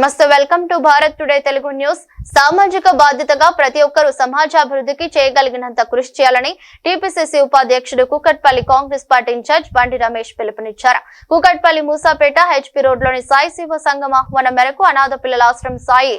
నమస్తే welcome to Bharat today Telugu news. సామాజిక బాధ్యతగా ప్రతి ఒక్కరూ సమాజాభివృద్ధికి చేయగలిగినంత కృషి చేయాలని టీపీసీసీ ఉపాధ్యక్షుడు కుకట్పల్లి కాంగ్రెస్ పార్టీ ఇన్ఛార్జ్ బండి రమేష్ పిలుపునిచ్చారు. కుకట్పల్లి మూసాపేట హెచ్పీ రోడ్లోని సాయి శివ సంఘం ఆహ్వానం మేరకు అనాథ పిల్లల ఆశ్రమం సాయి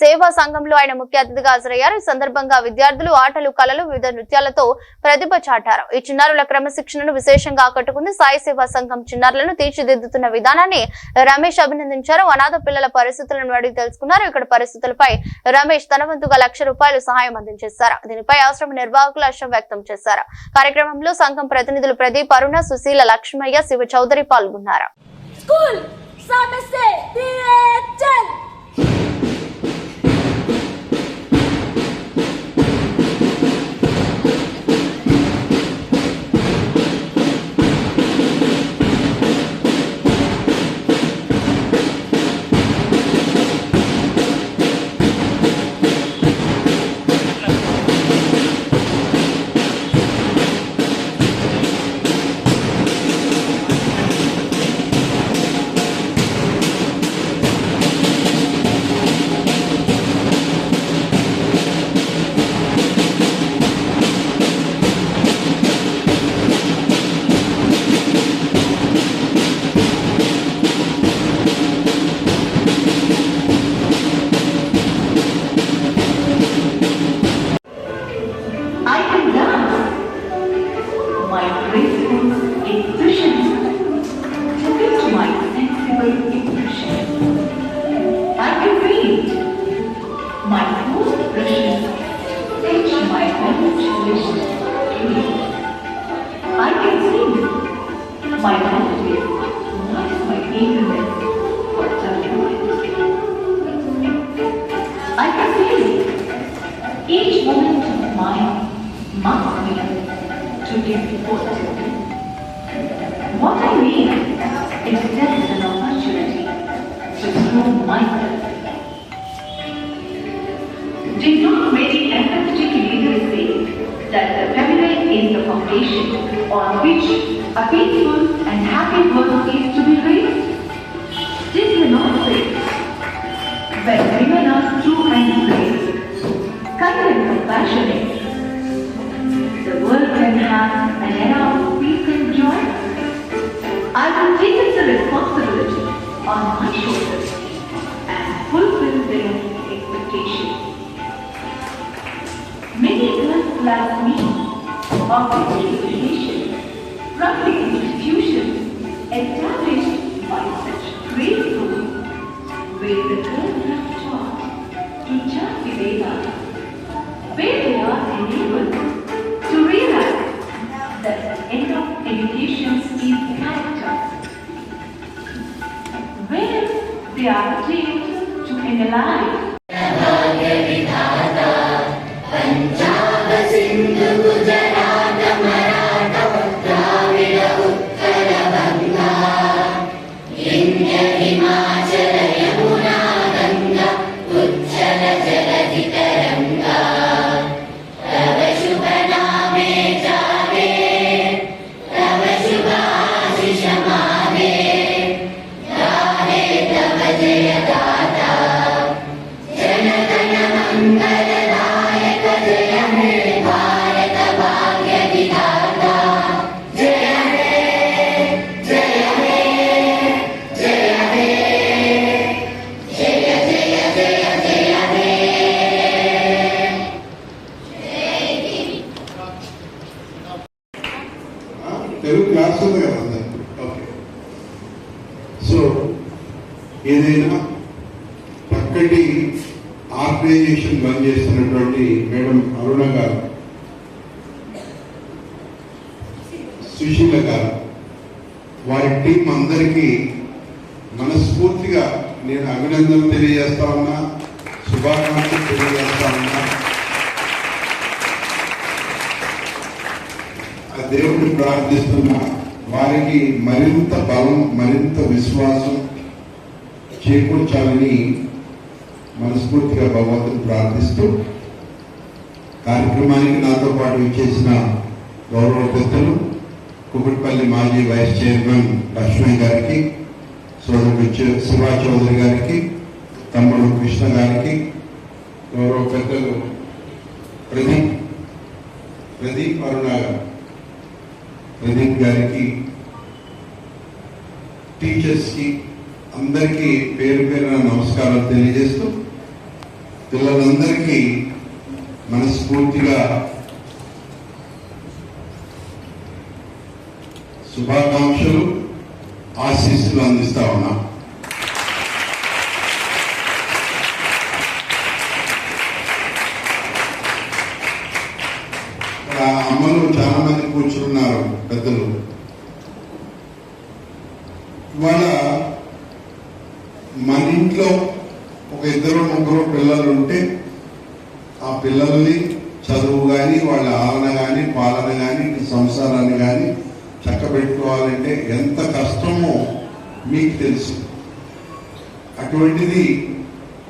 సేవా సంఘంలో ఆయన ముఖ్య అతిథిగా హాజరయ్యారు. ఈ సందర్భంగా విద్యార్థులు ఆటలు కళలు వివిధ నృత్యాలతో ప్రతిభ చాటారు. ఈ చిన్నారుల క్రమశిక్షణను విశేషంగా ఆకట్టుకుంది సాయి సేవా సంఘం చిన్నారులను తీర్చిదిద్దుతున్న విధానాన్ని రమేష్ అభినందించారు. అనాథ పిల్లల పరిస్థితులను అడిగి తెలుసుకున్నారు. ఇక్కడ పరిస్థితులపై రమేష్ తన వంతుగా లక్ష రూపాయలు సహాయం అందించేశారు. దీనిపై ఆశ్రమ నిర్వాహకులు హర్షం వ్యక్తం చేశారు. కార్యక్రమంలో సంఘం ప్రతినిధులు ప్రదీప్ అరుణ సుశీల లక్ష్మయ్య శివ చౌదరి పాల్గొన్నారు. స్కూల్ సమస్య Did not empathetic leaders say that the family is the foundation on which a peaceful and happy world is to be raised? They not say when women are true and brave, kind and compassionate, the world can have an getting education the institutions established by such great schools where the girls are taught to where they are enabled to realize that the end of education is character, where they are trained to analyze Susheela గారు వారి team అందరికీ మనస్ఫూర్తిగా నేను అభినందనలు తెలియజేస్తా ఉన్నా శుభాకాంక్షలు తెలియజేస్తా ఉన్నా. ఆ దేవుడిని ప్రార్థిస్తున్నా వారికి మరింత బలం మరింత విశ్వాసం చేకూర్చాలని మనస్ఫూర్తిగా భగవంతుని ప్రార్థిస్తూ కార్యక్రమానికి నాతో పాటు ఇచ్చేసిన గౌరవ పెద్దలు కుకుట్పల్లి మాజీ వైస్ చైర్మన్ లక్ష్మణ్ గారికి సోదరుడు చ- శివా చౌదరి గారికి తమ్ముడు కృష్ణ గారికి గౌరవ పెద్దలు ప్రదీప్ ప్రదీప్ అరుణ ప్రదీప్ గారికి టీచర్స్కి అందరికీ పేరు పేరున నమస్కారాలు తెలియజేస్తూ పిల్లలందరికీ మనస్ఫూర్తిగా శుభాకాంక్షలు ఆశీస్సులు అందిస్తా ఉన్నా. అమ్మలు చాలా మంది కూర్చున్నారు పెద్దలు. ఇవాళ మన ఇంట్లో ఒక ఇద్దరు ముగ్గురు పిల్లలు ఉంటే ఆ పిల్లల్ని చదువు కానీ వాళ్ళ ఆలన కానీ పాలన కానీ సంసారాన్ని కానీ చక్కబెట్టుకోవాలంటే ఎంత కష్టమో మీకు తెలుసు. అటువంటిది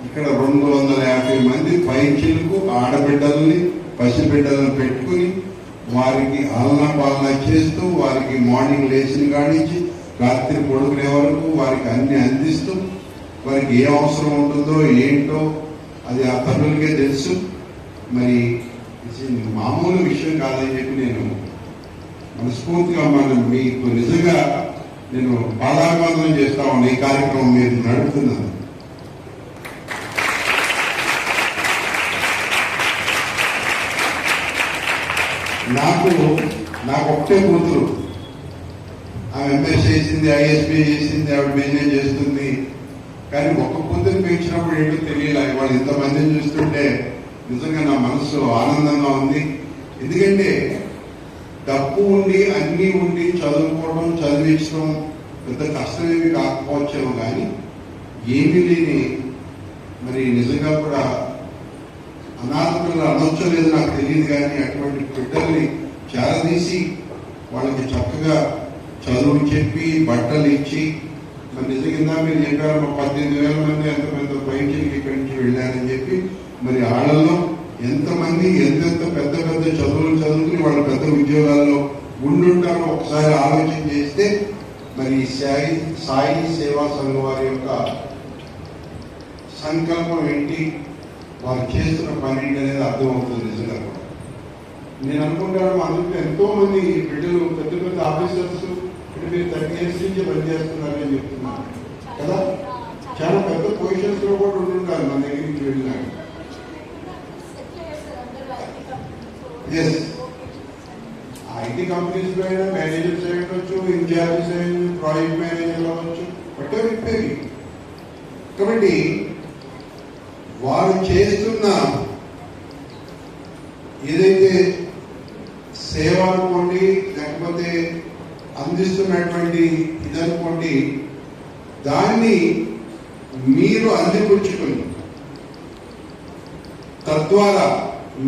ఇక్కడ రెండు వందల యాభై మంది పైచిలకు ఆడబిడ్డల్ని పసిబిడ్డలను పెట్టుకుని వారికి అల్లా పాలన చేస్తూ వారికి మార్నింగ్ లేచిన కానించి రాత్రి పడుకునే వరకు వారికి అన్ని అందిస్తూ వారికి ఏ అవసరం ఉంటుందో ఏంటో అది ఆ తల్లులకే తెలుసు. మరి మామూలు విషయం కాదని చెప్పి నేను మనస్ఫూర్తిగా మనం మీకు నిజంగా నేను పాదాభివందనం చేస్తా ఉన్నా ఈ కార్యక్రమం మీరు నడుపుతున్నాను నాకు నాకు ఒకటే కూతురు. ఆమె ఎంఎస్ చేసింది ఐఎస్పీ చేసింది ఆవిడ బిజినెస్ చేస్తుంది. కానీ ఒక్క కూతురు పెంచినప్పుడు ఏంటో తెలియలే వాళ్ళు ఇంతమందిని చూస్తుంటే నిజంగా నా మనసు ఆనందంగా ఉంది. ఎందుకంటే డబ్బు ఉండి అన్నీ ఉండి చదువుకోవడం చదివించడం పెద్ద కష్టమేమి కాకపోవచ్చేమో కానీ ఏమీ లేని మరి నిజంగా కూడా అనాథ పిల్లలు అనొచ్చో లేదో నాకు తెలియదు కానీ అటువంటి బిడ్డల్ని చేరదీసి వాళ్ళకి చక్కగా చదువు చెప్పి బట్టలు ఇచ్చి మరి నిజంగా మీరు చెప్పారు పద్దెనిమిది వేల మంది ఎంతమంది పైకి ఇక్కడి నుంచి వెళ్ళారని చెప్పి మరి వాళ్ళల్లో ఎంతమంది ఎంతెంత పెద్ద పెద్ద చదువులు చదువుకుని వాళ్ళ పెద్ద ఉద్యోగాల్లో ఉండుంటారో ఒకసారి ఆలోచన చేస్తే మరి సాయి సాయి సేవా సంఘం వారి యొక్క సంకల్పం ఏంటి? వారు చేస్తున్న పని అనేది అర్థమవుతుంది నిజంగా. కూడా నేను అనుకుంటాను మా ఎంతో మంది బిడ్డలు పెద్ద పెద్ద ఆఫీసర్స్ ఇక్కడ మీరు థర్టీ ఇయర్స్ నుంచి పనిచేస్తున్నారని చెప్తున్నారు. కదా? చాలా పెద్ద పొజిషన్స్లో కూడా ఉంటుంటారు మన దగ్గరికి వెళ్ళినాక ఎస్ ఐటీ కంపెనీస్ అయినా మేనేజర్స్ అయి ఉండొచ్చు ఇన్ఛార్జెస్ అయి ప్రాజెక్ట్ మేనేజర్లు అవ్వచ్చు బట్ రిపేరి కాబట్టి వారు చేస్తున్న ఏదైతే సేవ అనుకోండి లేకపోతే అందిస్తున్నటువంటి ఇదనుకోండి దాన్ని మీరు అందిపుచ్చుకుని తద్వారా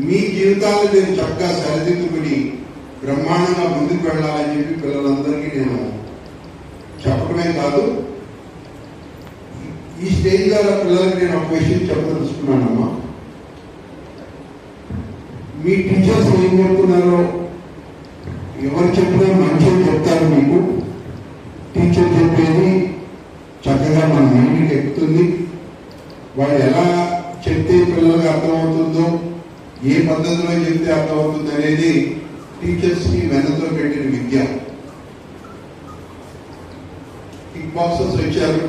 మీ జీవితాన్ని నేను చక్కగా సరిదిద్దుకుని బ్రహ్మాండంగా ముందుకు వెళ్ళాలని చెప్పి పిల్లలందరికీ నేను చెప్పడమే కాదు ఈ స్టేజ్ ద్వారా పిల్లలకి నేను ఒక విషయం చెప్పదలుచుకున్నానమ్మా. మీ టీచర్స్ ఏం చెప్తున్నారో పద్ధతిలో చెప్తే అర్థమవుతుంది అనేది టీచర్స్కి వెనతో పెట్టిన విద్య. కిక్ బాక్సర్స్ వచ్చారు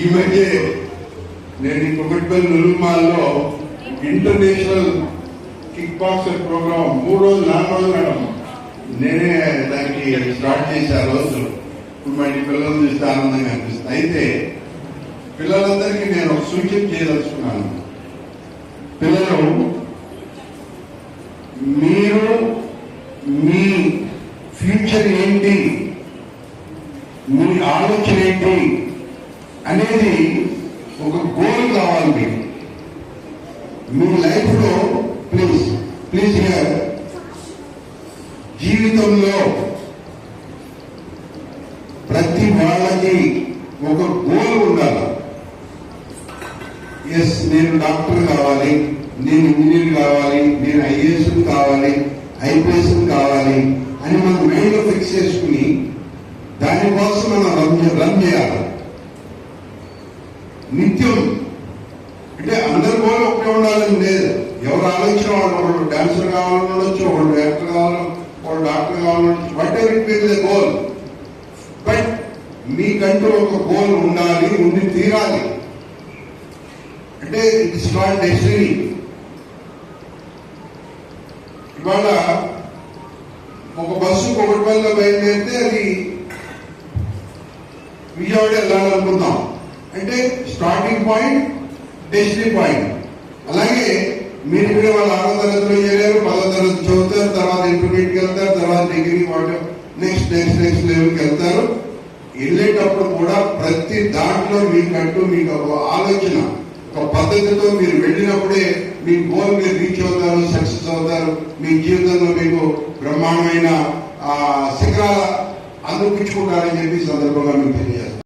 ఈ మధ్య నేను ఈ కుకట్పల్లి నులుమాల్లో ఇంటర్నేషనల్ కిక్ బాక్సర్ ప్రోగ్రామ్ మూడు రోజులు నాలుగు రోజులు మేడం. నేనే దానికి స్టార్ట్ చేసే రోజు. ఇప్పుడు మా ఇంటి పిల్లలు చూస్తే ఆనందంగా అనిపిస్తుంది. అయితే పిల్లలందరికీ నేను ఒక సూచన చేయదలుచుకున్నాను. పిల్లలు మీరు మీ ఫ్యూచర్ ఏంటి? మీ ఆలోచన ఏంటి? అనేది ఒక గోల్ కావాలి మీకు. మీ లైఫ్లో ప్లీజ్ ప్లీజ్ హియర్ జీవితంలో ప్రతి వాళ్ళకి ఒక గోల్ ఉండాలి. ఎస్ నేను డాక్టర్ కావాలి నేను ఇంజనీర్ కావాలి నేను ఐఏఎస్ కావాలి ఐపీఎస్ కావాలి. అని మన మైండ్లో ఫిక్స్ చేసుకుని దానికోసం మనం రన్ రన్ చేయాలి. నిత్యం. అంటే అందరి గోల్ ఒకటే ఉండాలని లేదు. ఎవరు ఆలోచన వాళ్ళు ఒకళ్ళు డాన్సర్ కావాలని ఉండొచ్చు ఒకళ్ళు యాక్టర్ కావాలి ఒకళ్ళు డాక్టర్ కావాలని whatever it the goal but మీకంటూ ఒక గోల్ ఉండాలి ఉండి తీరాలి. అంటే ఇట్స్ నాట్ డెస్టినీ ఇవాళ ఒక బస్సు ఒకటిపల్లిలో బయలుదేరితే అది విజయవాడ వెళ్ళాలనుకుందాం. అంటే స్టార్టింగ్ పాయింట్ డెస్టినీ పాయింట్ అలాగే మీరు కూడా వాళ్ళ ఆరో తరగతిలో చేరారు పదో తరగతి చదువుతారు తర్వాత ఇంటర్మీడియట్కి వెళ్తారు తర్వాత degree water next next next లెవెల్కి వెళ్తారు. వెళ్ళేటప్పుడు కూడా ప్రతి దాంట్లో మీకంటూ మీకు ఒక ఆలోచన. ఒక పద్ధతితో మీరు వెళ్ళినప్పుడే మీ గోల్ మీరు రీచ్ అవుతారు సక్సెస్ అవుతారు. మీ జీవితంలో మీకు బ్రహ్మాండమైన ఆ, శిఖరాల అందిపించుకుంటారని చెప్పి సందర్భంగా మీకు తెలియాలి